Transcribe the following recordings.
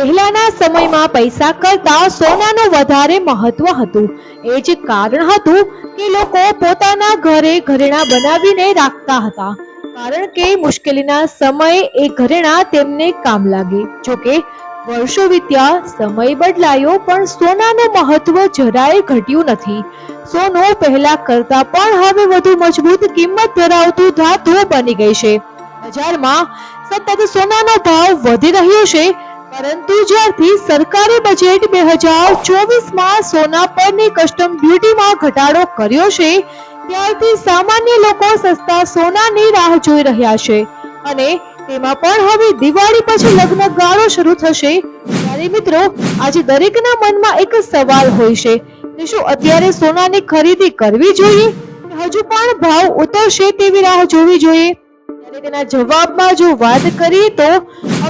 પહેલાના સમયમાં પૈસા કરતા સોનાનું વધારે મહત્વ હતું. એ જ કારણ હતું કે લોકો પોતાના ઘરે ઘરેણા બનાવીને રાખતા હતા. કારણ કે મુશ્કેલીના સમયે એ ઘરેણા તેમને કામ લાગે. જોકે, વર્ષો વીત્યા, સમય બદલાયો પણ સોનાનું મહત્વ જરાય ઘટ્યું નથી. સોનું પહેલા કરતા પણ હવે વધુ મજબૂત કિંમત ધરાવતું ધાતુ બની ગઈ છે. બજારમાં સતત સોનાનો ભાવ વધી રહ્યો છે પરંતુ જ્યારથી સરકારે બજેટ બે હજાર ચોવીસમાં સોના પરની કસ્ટમ ડ્યુટીમાં ઘટાડો કર્યો છે, ત્યારથી સામાન્ય લોકો સસ્તા સોનાની રાહ જોઈ રહ્યા છે. અને તેમાં પણ હવે દિવાળી પછી લગ્ન ગાળો શરૂ થશે. ત્યારે મિત્રો, આજે દરેકના મનમાં એક સવાલ હોય છે. કે શું અત્યારે સોનાની ખરીદી કરવી જોઈએ? હજુ પણ ભાવ ઉતરશે તેવી રાહ જોવી જોઈએ? તેના જવાબમાં જો વાત કરીએ તો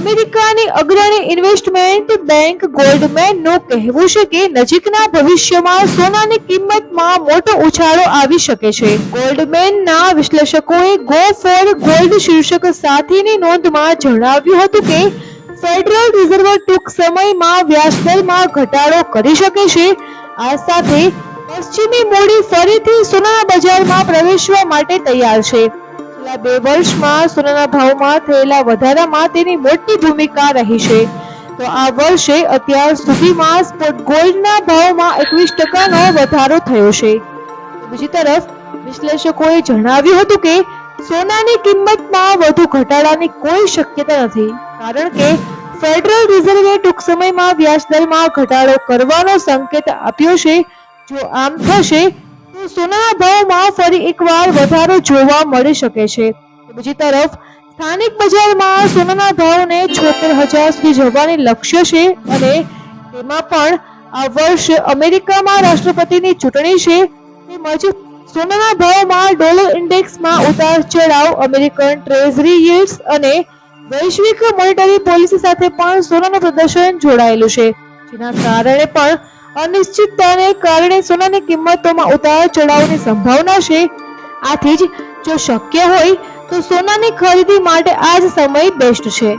અમેરિકાની અગ્રણી ઇન્વેસ્ટમેન્ટ બેંક ગોલ્ડમેનનું કહેવું છે કે નજીકના ભવિષ્યમાં સોનાની કિંમતમાં મોટો ઉછાળો આવી શકે છે. ગોલ્ડમેનના વિશ્લેષકોએ ગો ફોર ગોલ્ડ શીર્ષક સાથેની નોંધમાં જણાવ્યું હતું કે ફેડરલ રિઝર્વ ટૂંક સમયમાં વ્યાજદરમાં ઘટાડો કરી શકે છે. આ સાથે પશ્ચિમી મૂડી ફરીથી સોનાના બજારમાં પ્રવેશવા માટે તૈયાર છે. છેલ્લા બે વર્ષમાં સોનાના ભાવમાં થયેલા વધારામાં તેની મોટી ભૂમિકા રહી છે. તો આ વર્ષે અત્યાર સુધીમાં સ્પોટ ગોલ્ડના ભાવમાં એકવીસ ટકાનો વધારો થયો છે. બીજી તરફ વિશ્લેષકોએ જણાવ્યું હતું કે સોનાની કિંમતમાં વધુ ઘટાડાની કોઈ શક્યતા નથી, કારણ કે ફેડરલ રિઝર્વે ટૂંક સમયમાં વ્યાજદરમાં ઘટાડો કરવાનો સંકેત આપ્યો છે. જો આમ થશે સોનાના ભાવમાં ફરી એકવાર વધારો જોવા મળી શકે છે. બીજી તરફ, સ્થાનિક બજારમાં સોનાના ભાવને છોતેર હજાર સુધી જવાની લક્ષ્ય છે અને તેમાં પણ આ વર્ષે અમેરિકામાં રાષ્ટ્રપતિની ચૂંટણી છે. તેમજ સોનાના ભાવમાં ડોલર ઇન્ડેક્સમાં ઉતાર ચઢાવ, અમેરિકન ટ્રેઝરી યીલ્ડ્સ અને વૈશ્વિક મોનેટરી પોલિસી સાથે પણ સોનાનું પ્રદર્શન જોડાયેલું છે. જેના કારણે પણ અનિશ્ચિતતાને કારણે સોનાની કિંમતોમાં ઉતાર ચઢાવની સંભાવના છે. આથી જ જો શક્ય હોય, તો સોનાની ખરીદી માટે આ જ સમય બેસ્ટ છે.